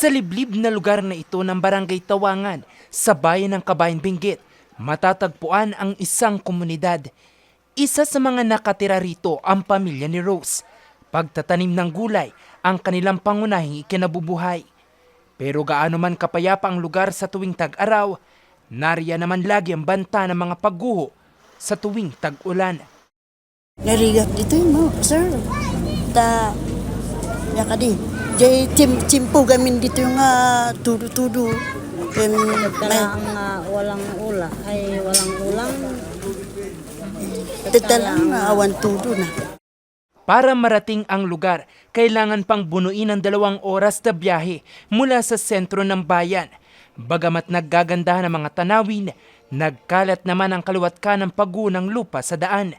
Sa liblib na lugar na ito ng Barangay Tawangan sa bayan ng Kabayan Benguet, matatagpuan ang isang komunidad. Isa sa mga nakatira rito ang pamilya ni Rose. Pagtatanim ng gulay ang kanilang pangunahing ikinabubuhay. Pero gaano man kapayapa ang lugar sa tuwing tag-araw, nariya naman lagi ang banta ng mga pagguho sa tuwing tag-ulan. Narigat dito mo, sir. Ta, ya ka di. Jay tim timpo gamin dito yung uh, tudo-tudo. Ken Kala ang ah, walang ula ay walang ulam. tatalang uh, awan tudo na. Para marating ang lugar, kailangan pang bunuin ng dalawang oras na biyahe mula sa sentro ng bayan. Bagamat naggagandahan ang mga tanawin, nagkalat naman ang kaliwat ka ng pagunang lupa sa daan.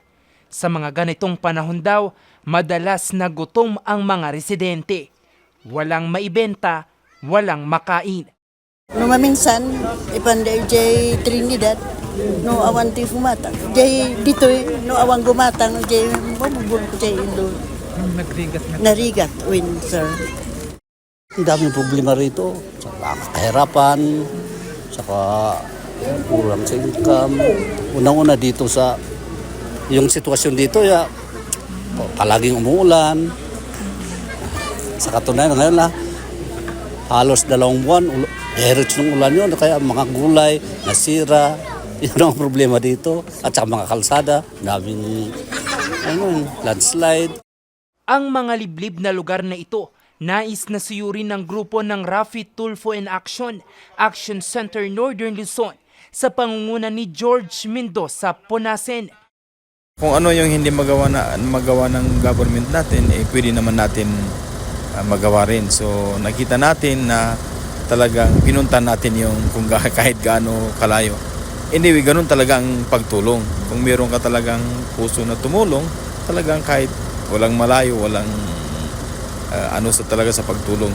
Sa mga ganitong panahon daw, madalas nagutom ang mga residente. Walang maibenta, walang makain. No maminsan, ipanday jay Trinidad, no awan ti fumatang. Jay dito eh, no awan gumatang, jay mabubul ko jay ilo. Narigat, win, sir. Ang daming problema rito. Saka kahirapan, saka kulang sa income. Unang-una dito sa yung sitwasyon dito, ya, palaging umuulan. Sa katunayan ngayon na halos dalawang buwan, derech ng ulan yun. Kaya mga gulay, nasira. Yun ang problema dito. At saka mga kalsada, daming ano, yun, landslide. Ang mga liblib na lugar na ito, nais na suyurin ng grupo ng Rafi Tulfo in Action, Action Center Northern Luzon, sa pangunguna ni George Mendoza Ponasen. Kung ano yung hindi magawa na magawa ng government natin, eh pwede naman natin ah, magawa rin. So nakita natin na talagang pinuntan natin yung kung ga- kahit gaano kalayo. Anyway, ganun talaga ang pagtulong. Kung meron ka talagang puso na tumulong, talagang kahit walang malayo, walang ah, ano sa talaga sa pagtulong.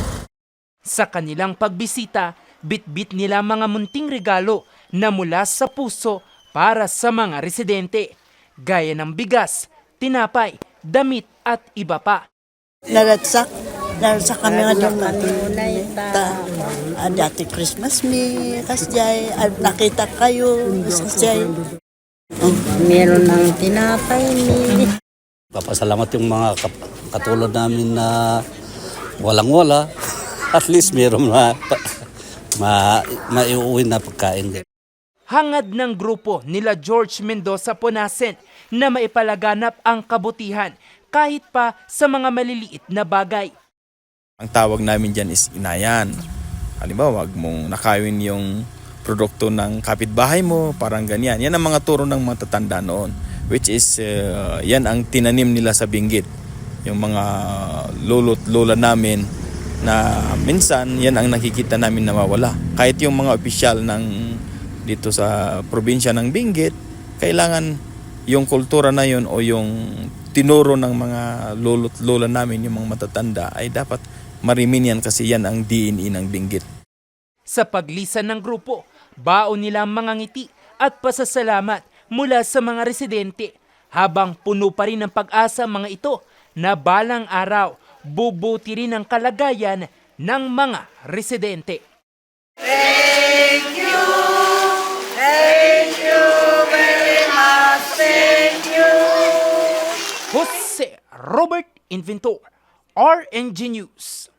Sa kanilang pagbisita, bit-bit nila mga munting regalo na mula sa puso para sa mga residente, gaya ng bigas, tinapay, damit at iba pa. Naratsak, naratsak kami nga doon. Kanunay ta. Ah, dati Christmas me, kasjay, ah, nakita kayo, kasjay. Meron ng tinapay ni. Papasalamat yung mga katulad namin na walang-wala. At least meron ma, ma, maiuwi na pagkain. Hangad ng grupo nila George Mendoza Ponasen na maipalaganap ang kabutihan kahit pa sa mga maliliit na bagay. Ang tawag namin dyan is inayan. Halimbawa, wag mong nakawin yung produkto ng kapitbahay mo, parang ganyan. Yan ang mga turo ng mga tatanda noon. Which is, uh, yan ang tinanim nila sa binggit. Yung mga lolo't lola namin na minsan yan ang nakikita namin nawawala. Kahit yung mga opisyal ng dito sa probinsya ng Benguet, kailangan yung kultura na yun o yung tinuro ng mga lolo't lola namin, yung mga matatanda, ay dapat marimin yan kasi yan ang DNA ng Benguet. Sa paglisan ng grupo, baon nila ang mga ngiti at pasasalamat mula sa mga residente. Habang puno pa rin ng pag-asa mga ito na balang araw bubuti rin ang kalagayan ng mga residente. Jose Robert Inventor, are ingenious.